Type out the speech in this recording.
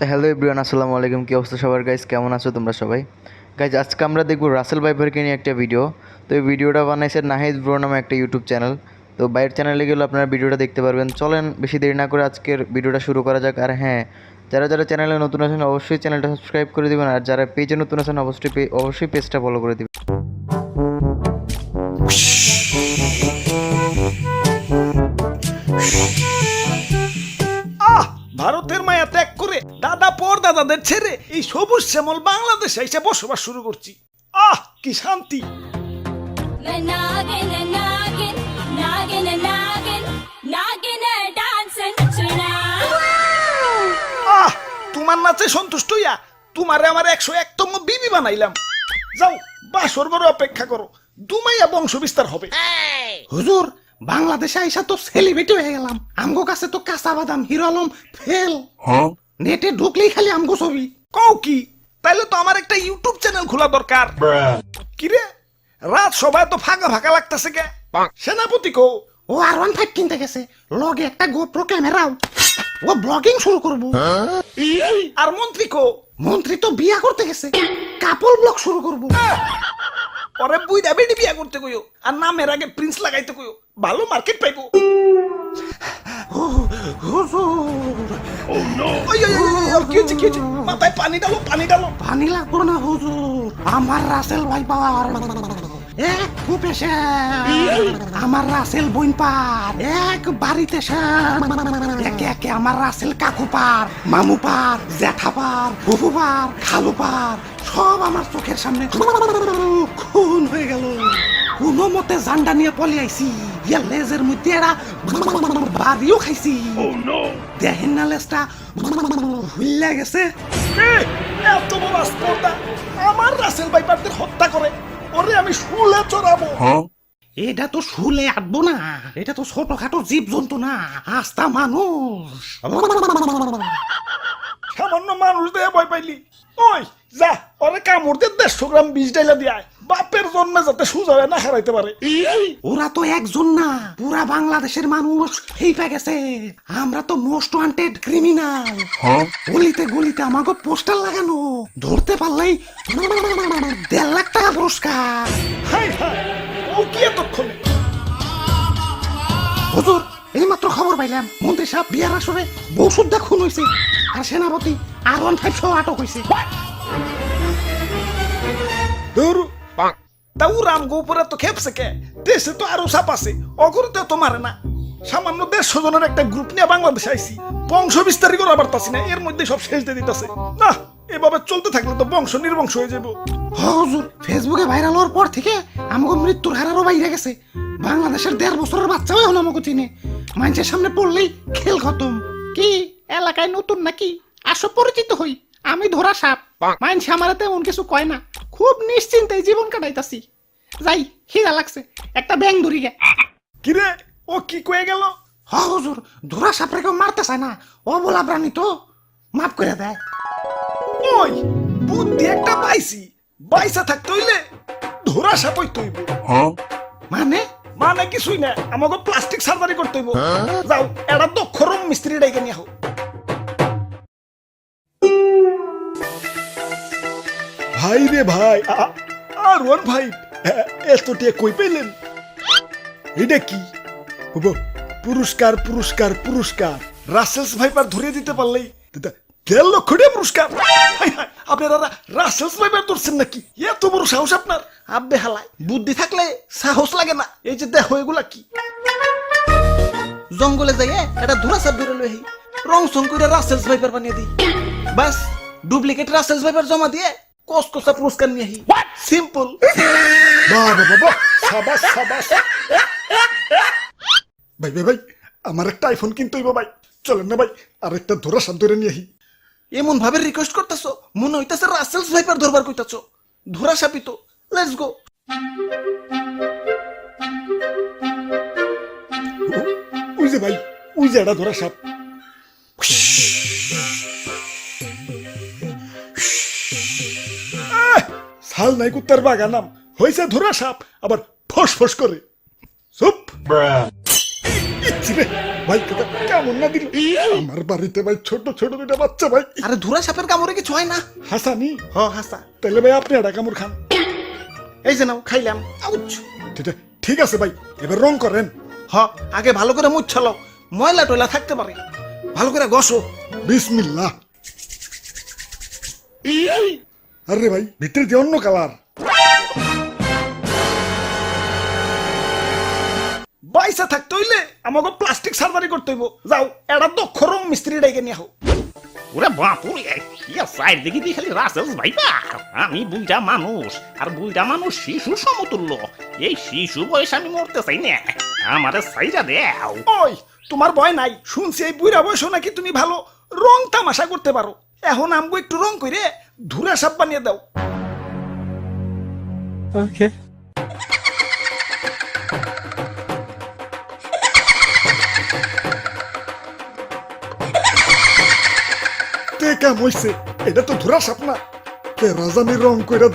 তো hello everyone আসসালামু আলাইকুম। কী অবস্থা সবার? গাইজ কেমন আছো তোমরা সবাই? গাইজ আজকে আমরা দেখব রাসেল ভাইপারকে নিয়ে একটা ভিডিও তো এই ভিডিওটা বানাইছে নাহিদ ব্রো নামে একটা ইউটিউব চ্যানেল তো বাইরের চ্যানেলে গেলে আপনারা ভিডিওটা দেখতে পারবেন। চলেন, বেশি দেরি না করে আজকের ভিডিওটা শুরু করা যাক। আর হ্যাঁ যারা যারা চ্যানেলে নতুন আছেন, অবশ্যই চ্যানেলটা সাবস্ক্রাইব করে দিবেন। আর যারা পেজে নতুন আছেন, অবশ্যই অবশ্যই পেজটা ফলো করে দিবেন। শ্যামল বাংলাদেশে এসে বসবাস শুরু করছি। আহ কি শান্তি. আহ তোমার নাচে সন্তুষ্ট হইয়া তোমারে আমার একশো একতম বিবি বানাইলাম। যাও বাসর বড় অপেক্ষা করো দুমাইয়া বংশ বিস্তার হবে হুজুর বাংলাদেশে আইসা তো সেলিব্রিটি হয়ে গেলাম। আমগো কাছে তো কাঁচা বাদাম হিরো আলম ফেল। নেটে ঢুকলেই খালি আমগো ছবি। কও কি? তাইলে তো আমার একটা ইউটিউব চ্যানেল খোলা দরকার। কিরে? রাত সবাই তো ফাঁকা ফাঁকা লাগতেছে কে? সেনাপতি কো ও আর ওয়ান ফাইভ কিনতে গেছে। লগে একটা গোপ্রো ক্যামেরাও। ও ব্লগিং শুরু করব। আর মন্ত্রী কো মন্ত্রী তো বিয়া করতে গেছে। কাপল ব্লগ শুরু করব। পরে বুইরা বেডি বিয়া করতে কইও। আর নামের আগে প্রিন্স লাগাইতে কইও। ভালো মার্কেট পাইবো। হুজুর। ওই, ওই, ওই, ওই, ওই, কি হচ্ছে, কি হচ্ছে? মাথায় পানি ডালো পানি ডালো পানি লাগবো না হুজুর আমার রাসেল ভাই পাওয়ার এক কূপে আমার রাসেল বইন পার এক বাড়িতে একে একে আমার রাসেল কাকু পার মামু পার জ্যাঠা পার ফুফু পার খালু পার সব আমার চোখের সামনে খুন হয়ে গেল কোনো মতে জান্ডা নিয়ে পলি আইছি ইয়া লেজের মধ্যে এরা বাড়িও খাইছি। দেখেন না লেজটা হুইল্লা গেছে। এত বড় স্পর্ধা আমার রাসেল ভাইপারদের হত্যা করে ওরে আমি শুলে চড়াবো এটা তো শুলে আটবো না। এটা তো ছোটখাটো জীব জন্তু না। আস্তা মানুষ। সামান্য মানুষ দিয়ে ভয় পাইলি। ওই যা ওরে কামড় দিয়ে দেড়শো গ্রাম বিষ ডাইলা দিয়ে জন্মে যাতে সুজা না হারাইতে পারে। ওরা তো একজন না। পুরা বাংলাদেশের মানুষ হেইপা গেছে। আমরা তো মোস্ট ওয়ান্টেড ক্রিমিনাল। গলিতে গলিতে আমাকে পোস্টার লাগানো। ধরতে পারলেই দেড় লাখ টাকা পুরস্কার। হাই হাই ও কি এতক্ষণে? হুজুর এইমাত্র খবর পাইলাম। মন্ত্রী সাহেব বিয়ার আসরে বউ সুদ্ধা খুন হয়েছে আর সেনাপতি আর ওয়ান ফাইভ সহ আটক হয়েছে ধরু তা ও রামগো উপরে তো খেপছে কে? দেশে তো আরও সাপ আছে অগরতে তো মারে না। সামান্য দেড়শো জনের একটা গ্রুপ নিয়ে বাংলাদেশে আইছি, বংশ বিস্তারই করা পারতাছি না, এর মধ্যে সব শেষ দিয়ে দিতেছে। না, এভাবে চলতে থাকলে তো বংশ নির্বংশ হয়ে যাব হুজুর ফেসবুকে ভাইরাল হওয়ার পর থেকে আমাকে মৃত্যুর হারারও বাইরে গেছে। বাংলাদেশের দেড় বছরের বাচ্চাও এখন আমাকে চিনে। মানুষের সামনে পড়লেই খেল খতম। কি, এলাকায় নতুন নাকি? আসো, পরিচিত হই। আমি ধরা সাপ। মানুষ আমার তেমন কিছু কয় না। খুব নিশ্চিন্তে জীবন কাটাইতাছি। যাই খিদা লাগছে। একটা ব্যাং ধরি গে। কিরে ও কি কয়ে গেল? হ হুজুর ধরা সাপ রেখে মারতে চায় না। ও বলা প্রাণী তো। মাফ করে দেয় ওই বুদ্ধি একটা পাইছি। বাইসা থাকতে হইলে ধরা সাপই তৈব। মানে? মানে কিছুই না আমাকে প্লাস্টিক সার্জারি করতে হইব। যাও এটা দক্ষ রুম মিস্ত্রি ডাইকে নিয়ে হোক ভাই রে ভাই আর ওয়ান ভাই, এ- এত টিয়া কই পেলেন? এটা কি? পুরস্কার পুরস্কার পুরস্কার। রাসেলস ভাইপার ধরিয়ে দিতে পারলেই দেড় লক্ষ টাকা পুরস্কার। আপনারা রাসেলস ভাইপার ধরছেন নাকি? এত বড় সাহস আপনার। আব্বে হালায়, বুদ্ধি থাকলে সাহস লাগে না। এই যে দেখো, এগুলা কি? জঙ্গলে যাইয়ে এটা ধরা সাপ ধরে লই রং সং করে রাসেলস ভাইপার বানিয়ে দিই। বাস ডুপ্লিকেট রাসেলস ভাইপার জমা দিয়ে কসকসা পুরস্কার নিয়ে আহি। সিম্পল বাহ বাহ সাবাস সাবাস ভাই ভাই ভাই আমার একটা আইফোন কিনতে হইব ভাই। চলেন না ভাই আর একটা ধরা সাপ ধরে নিয়ে আহি। এমন ভাবে রিকোয়েস্ট করতেছো মনে হইতাছে রাসেলস ভাইপার ধরবার কইতাছো। ধরা সাপই তো লেটস গো ওই যে ভাই ওই যে একটা ধরা সাপ শাল নাই কুত্তার বাগানাম হয়েছে ধরা সাপ আবার ফস ফস করে। চুপ। ভাই কেমন না দিল। আমার বাড়িতে ভাই ছোট ছোট দুটা বাচ্চা ভাই। আরে ধুরা সাপের কামড়ে কিছু হয় না? হাসানি? হ হাসা। তাহলে ভাই আপনি একটা কামড় খান। এই যে নাও খাইলাম। আউচ। ঠিক আছে, ভাই এবার রং করেন। হ আগে ভালো করে মুছ ছলো। ময়লা টয়লা থাকতে পারে। ভালো করে গসো। বিসমিল্লাহ। আরে ভাই ভিতরে দিয়ে অন্য কালার। বাইসা থাকতে হইলে আমাকে প্লাস্টিক সার্জারি করতে হইব। যাও এটা দক্ষ রং মিস্ত্রি ডেকে নিয়ে হও ওরে বাপুরে সাইড দেখি দি খালি রাসেলস ভাইবা আমি বুইটা মানুষ আর বুইটা মানুষ শিশু সমতুল্য। এই শিশু বয়স আমি মরতে চাই না। আমারে সাইরা দেও। ওই তোমার ভয় নাই। শুনছি এই বুড়া বয়স নাকি তুমি ভালো রং তামাশা করতে পারো। এখন আমগো একটু রং করে ধুরা সাপ বানিয়ে দাও। তে কাম হইছে? এটা তো ধুরা সাপ না। কে রাজানি রং কইরা